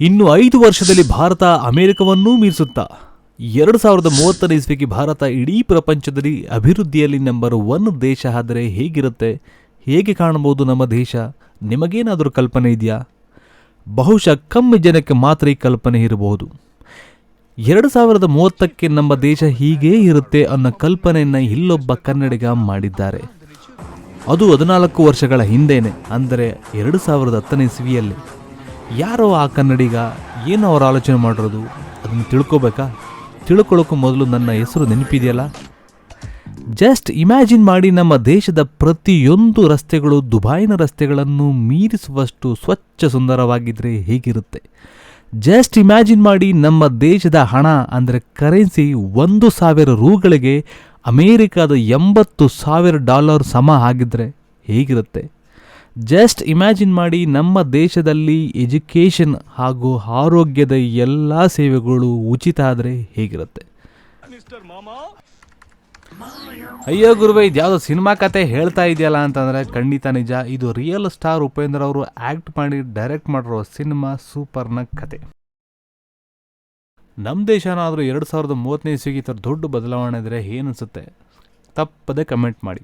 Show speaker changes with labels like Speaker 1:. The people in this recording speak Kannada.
Speaker 1: ಇನ್ನು ಐದು ವರ್ಷದಲ್ಲಿ ಭಾರತ ಅಮೆರಿಕವನ್ನೂ ಮೀರಿಸುತ್ತಾ, ಎರಡು ಸಾವಿರದ ಮೂವತ್ತನೇ ಇಸ್ವಿಗೆ ಭಾರತ ಇಡೀ ಪ್ರಪಂಚದಲ್ಲಿ ಅಭಿವೃದ್ಧಿಯಲ್ಲಿ ನಂಬರ್ ಒನ್ ದೇಶ ಆದರೆ ಹೇಗಿರುತ್ತೆ, ಹೇಗೆ ಕಾಣಬಹುದು ನಮ್ಮ ದೇಶ, ನಿಮಗೇನಾದರೂ ಕಲ್ಪನೆ ಇದೆಯಾ? ಬಹುಶಃ ಕಮ್ಮಿ ಜನಕ್ಕೆ ಮಾತ್ರ ಈ ಕಲ್ಪನೆ ಇರಬಹುದು. ಎರಡು ಸಾವಿರದ ಮೂವತ್ತಕ್ಕೆ ನಮ್ಮ ದೇಶ ಹೀಗೇ ಇರುತ್ತೆ ಅನ್ನೋ ಕಲ್ಪನೆಯನ್ನು ಇಲ್ಲೊಬ್ಬ ಕನ್ನಡಿಗ ಮಾಡಿದ್ದಾರೆ. ಅದು ಹದಿನಾಲ್ಕು ವರ್ಷಗಳ ಹಿಂದೆನೆ, ಅಂದರೆ ಎರಡು ಸಾವಿರದ ಹತ್ತನೇ ಇಸ್ವಿಯಲ್ಲಿ. ಯಾರೋ ಆ ಕನ್ನಡಿಗ ಏನು ಅವರು ಆಲೋಚನೆ ಮಾಡಿರೋದು, ಅದನ್ನು ತಿಳ್ಕೊಬೇಕಾ? ತಿಳ್ಕೊಳ್ಳೋಕ್ಕೂ ಮೊದಲು ನನ್ನ ಹೆಸರು ನೆನಪಿದೆಯಲ್ಲ? ಜಸ್ಟ್ ಇಮ್ಯಾಜಿನ್ ಮಾಡಿ ನಮ್ಮ ದೇಶದ ಪ್ರತಿಯೊಂದು ರಸ್ತೆಗಳು ದುಬೈನ ರಸ್ತೆಗಳನ್ನು ಮೀರಿಸುವಷ್ಟು ಸ್ವಚ್ಛ ಸುಂದರವಾಗಿದ್ದರೆ ಹೇಗಿರುತ್ತೆ? ಜಸ್ಟ್ ಇಮ್ಯಾಜಿನ್ ಮಾಡಿ ನಮ್ಮ ದೇಶದ ಹಣ ಅಂದರೆ ಕರೆನ್ಸಿ ಒಂದು ಸಾವಿರ ರೂಗಳಿಗೆ ಅಮೇರಿಕಾದ ಎಂಬತ್ತು ಸಾವಿರ ಡಾಲರ್ ಸಮ ಆಗಿದ್ದರೆ ಹೇಗಿರುತ್ತೆ? ಜಸ್ಟ್ ಇಮ್ಯಾಜಿನ್ ಮಾಡಿ ನಮ್ಮ ದೇಶದಲ್ಲಿ ಎಜುಕೇಷನ್ ಹಾಗೂ ಆರೋಗ್ಯದ ಎಲ್ಲ ಸೇವೆಗಳು ಉಚಿತ ಆದರೆ ಹೇಗಿರುತ್ತೆ? ಅಯ್ಯೋ ಗುರುವೆ ಇದು ಯಾವುದೋ ಸಿನಿಮಾ ಕತೆ ಹೇಳ್ತಾ ಇದೆಯಲ್ಲ ಅಂತಂದರೆ ಖಂಡಿತ ನಿಜ. ಇದು ರಿಯಲ್ ಸ್ಟಾರ್ ಉಪೇಂದ್ರ ಅವರು ಆ್ಯಕ್ಟ್ ಮಾಡಿ ಡೈರೆಕ್ಟ್ ಮಾಡಿರೋ ಸಿನಿಮಾ ಸೂಪರ್ನ ಕತೆ. ನಮ್ಮ ದೇಶನಾದರೂ ಎರಡು ಸಾವಿರದ ಮೂವತ್ತನೇ ಇಸ್ವಿಗೆ ಈ ಥರ ದೊಡ್ಡ ಬದಲಾವಣೆ ಇದ್ದರೆ ಏನು ಅನಿಸುತ್ತೆ? ತಪ್ಪದೆ ಕಮೆಂಟ್ ಮಾಡಿ.